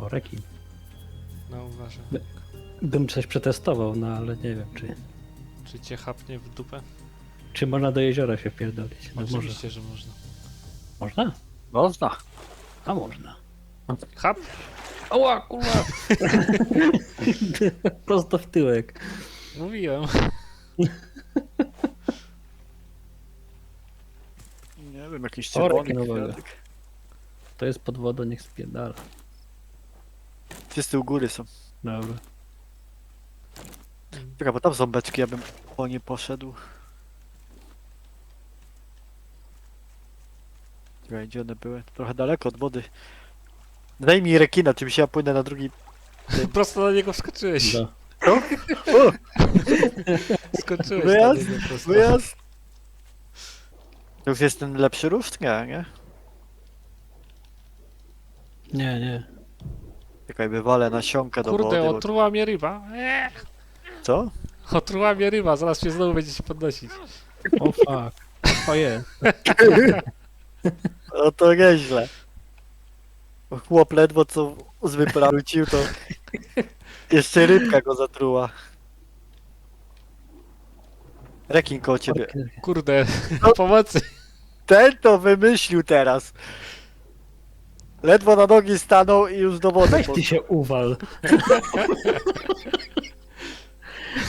O, rekin. No uważaj. Bym coś przetestował, no ale nie wiem, czy, Czy cię chapnie w dupę? czy można do jeziora się wpierdolić. No może. Oczywiście, że można. Można? Można. A można. Hap? Ała, kurwa! Prosto w tyłek. Mówiłem. Nie wiem, jakiś czerwony. To jest pod wodą, niech spierdala. Wszyscy u góry są. Dobra. Czekaj, bo tam są beczki, ja bym po nie poszedł. Czekaj, gdzie one były? Trochę daleko od wody. Daj mi rekina, czym się ja płynę na drugi... Prosto na niego wskoczyłeś. Do. O, Skoczyłeś Wyjazd, na niego prosto. wyjazd! To już jest ten lepszy ruszt? Nie, nie? Nie, nie. Czekaj, wywalę nasionka do Kurde, wody. Bo... otruła mnie ryba. Eee, Co? otruła mnie ryba, zaraz mnie znowu będzie się podnosić. O fuck. O jest. No to nieźle. Chłop ledwo co z wyprawy wrócił, to jeszcze rybka go zatruła. Rekin koło ciebie. Kurde, No. pomocy. Ten to wymyślił teraz. Ledwo na nogi stanął i już do wody Weź ty się uwal.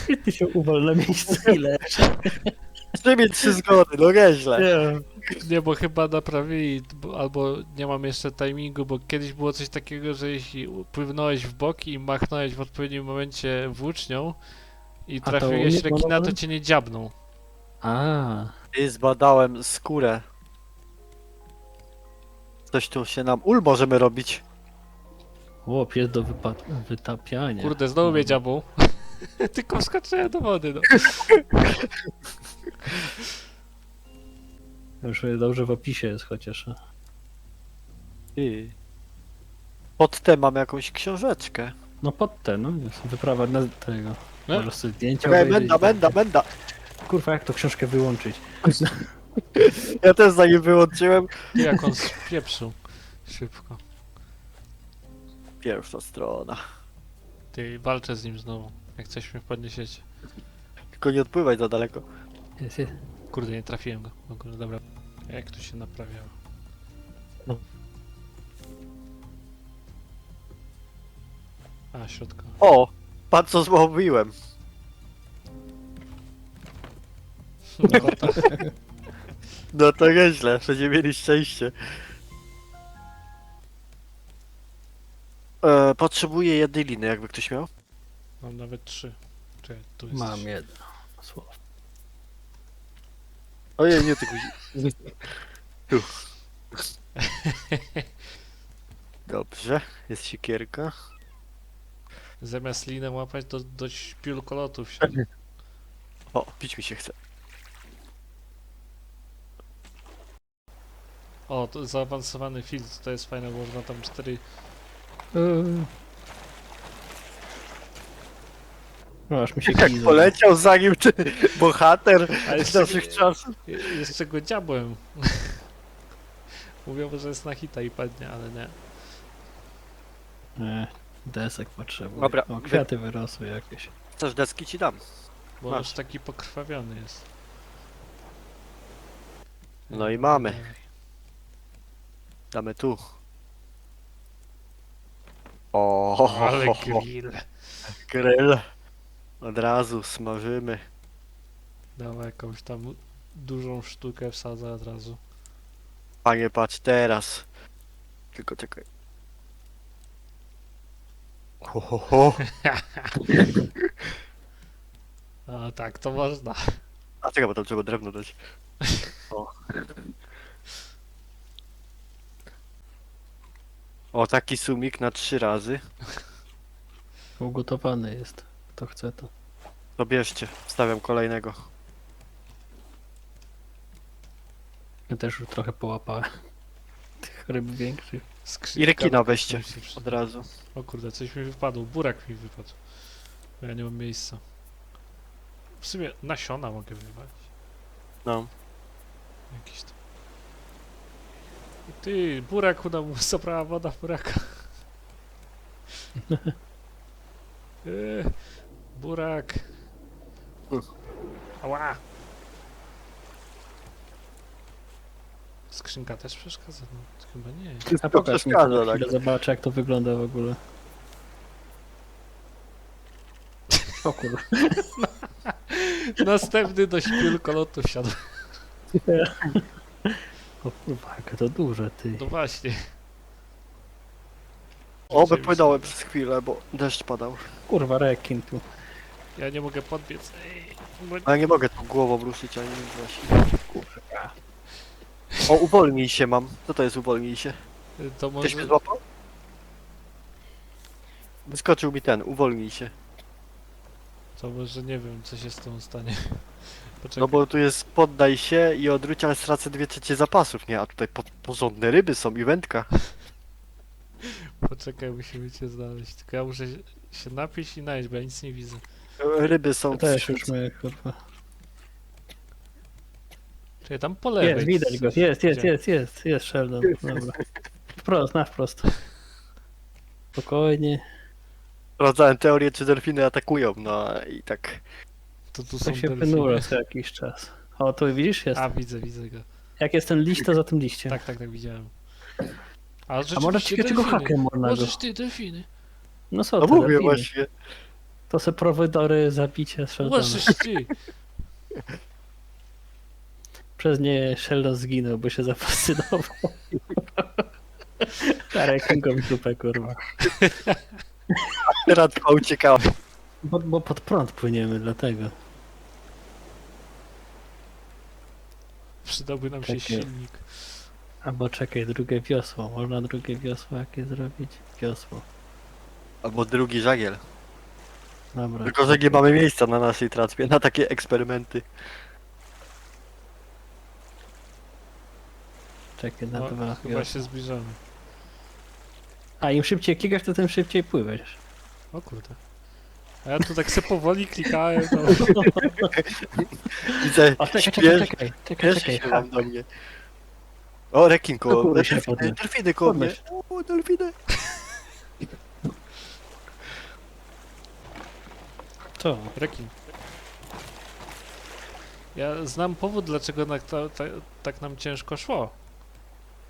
Weź ty się uwal na miejscu i lecz. Trzy mi trzy zgody, no nieźle. Nie. Nie, bo chyba naprawili, bo- albo nie mam jeszcze timingu, bo kiedyś było coś takiego, że jeśli płynąłeś w bok i machnąłeś w odpowiednim momencie włócznią i to trafiłeś umie rekina, to cię nie dziabną. A, I zbadałem skórę. Coś tu się nam... Ul możemy robić. łop jest do wypa- wytapiania. Kurde, znowu mnie dziabą. Tylko wskoczyłem do wody, no. Już dobrze w opisie jest chociaż. Ty. Pod te mam jakąś książeczkę. No pod ten, no jest wyprawa na tego. No. Możesz sobie zdjęcia Czekaj, obejrzeć. menda. Kurwa, jak to książkę wyłączyć? Ja też zanim wyłączyłem. Ty, jak on spieprzył. Szybko. Pierwsza strona. Ty, walczę z nim znowu. Jak coś mnie podniesiecie. Tylko nie odpływaj za daleko. Jest, jest. Kurde, nie trafiłem go. W ogóle, dobra. Jak to się naprawiało? A, środka. O! Patrz co złowiłem. No, No to nieźle, że nie mieli szczęście. E, potrzebuję jednej liny, jakby ktoś miał. mam nawet trzy. Czekaj, tu jest. Mam jedno słowo. Ojej, nie, ty guzi. Tu. Dobrze, jest siekierka. Zamiast linę łapać, to do śpiulkolotów się. O, pić mi się chce. O, to zaawansowany filtr, to jest fajne, bo można tam cztery... Yy. No aż mi się Jak kij poleciał zanim czy bohater A z jeszcze, naszych czasów. je- jeszcze go dziabłem. Mówią, że jest na hita i padnie, ale nie. Nie, desek potrzebuję. Dobra, O, kwiaty wyrosły jakieś. Chcesz deski ci dam. Bo Masz. już taki pokrwawiony jest. No i mamy. Damy tu. O, Ale grill. grill. Od razu smażymy. Dała jakąś tam dużą sztukę, wsadza od razu. Panie, patrz teraz. Tylko czekaj. Ho, ho, ho. A tak, to można. A czekaj, bo tam trzeba drewno dać. O. Taki sumik na trzy razy. Ugotowany jest. Kto chce to. To bierzcie, wstawiam kolejnego. Ja też już trochę połapałem. Tych ryb większych. Skrzynka I rekina na weźcie się od razu. O kurde, coś mi wypadło. Burak mi wypadł. Bo ja nie mam miejsca. W sumie nasiona mogę wywalić. No. Jakiś tam. Ty, burak uda mu zabrała woda buraka. Eee, burak. Ała. Skrzynka też przeszkadza? No, to chyba nie. A Wszystko pokaż mi to przeszkadza, na tak. chwilę, zobaczę jak to wygląda w ogóle. O kurwa. Następny do śpiulkolotu wsiadł. O kurwa, jakie to duże ty. No właśnie. O, Rzeczywiście. wypłynąłem przez chwilę, bo deszcz padał. Kurwa, rekin tu. Ja nie mogę podbiec. Ej, bo... A ja nie mogę tą głową ruszyć, ani nic właśnie. O, uwolnij się mam. Co to jest uwolnij się? To Ktoś mnie złapał? Wyskoczył mi ten, uwolnij się. To może nie wiem, co się z tą stanie. Poczekaj. No bo tu jest poddaj się i odwróć, ale stracę dwie trzecie zapasów, nie? A tutaj po, porządne ryby są i wędka. Poczekaj, musimy cię znaleźć. Tylko ja muszę się- się napić i najeść, bo ja nic nie widzę. Ryby są... To też już my, kurwa. Czekaj, tam po lewej. Jest, widać go. Jest, jest, Gdzie? jest, jest, jest Sheldon. Dobra. Wprost, na wprost. Spokojnie. Sprawdzałem teorię, czy delfiny atakują, no i tak... To tu To są się delfiny. wynurza co jakiś czas. O, tu widzisz, jest. A, widzę, widzę go. Jak jest ten liść, to za tym liściem. Tak, tak, tak, widziałem. A, A może takiego delfiny. hakiem mornego. Możesz ty, delfiny. No co No ty, mówię delfiny. właśnie. To se prowidory zabicia Sheldona. Możesz ty. Przez nie Sheldon zginął, bo się zafascynował. Rekin go w dupę, kurwa. Teraz chyba uciekałem. Bo, bo pod prąd płyniemy, dlatego. Przydałby nam się Takie- silnik. Albo czekaj, drugie wiosło. Można drugie wiosło jakie zrobić? Wiosło. Albo drugi żagiel. Dobra. Tylko, że nie mamy miejsca na naszej transpie, na takie eksperymenty. Czekaj, na No, dwa chyba wiosła. się zbliżamy. A im szybciej klikasz, to tym szybciej pływasz. O kurde. A ja tu tak se powoli klikałem, no. Widzę, O, czekaj, czekaj, śpiesz, czekaj, czekaj, śpieszy czekaj. się do mnie. O, rekin Do koło, góry się delfiny, podnieś. delfiny koło mnie. Podnieś. O, delfiny. Co? Rekin. Ja znam powód, dlaczego na, ta, ta, tak nam ciężko szło.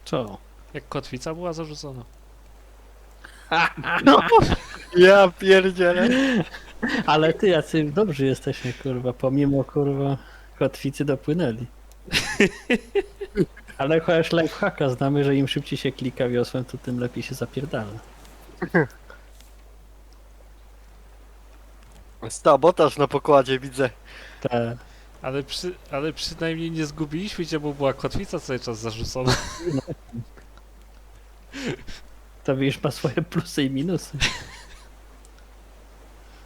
Co? Jak kotwica była zarzucona. Ja pierdzielę. Ale ty, jacy dobrzy jesteśmy, kurwa, pomimo, kurwa, kotwicy dopłynęli. Ale chociaż lifehacka znamy, że im szybciej się klika wiosłem, to tym lepiej się zapierdala. Sabotaż na pokładzie widzę. Ta, Ale, przy, ale przynajmniej nie zgubiliśmy cię, bo była kotwica cały czas zarzucona. talvez passou para plus e por 100.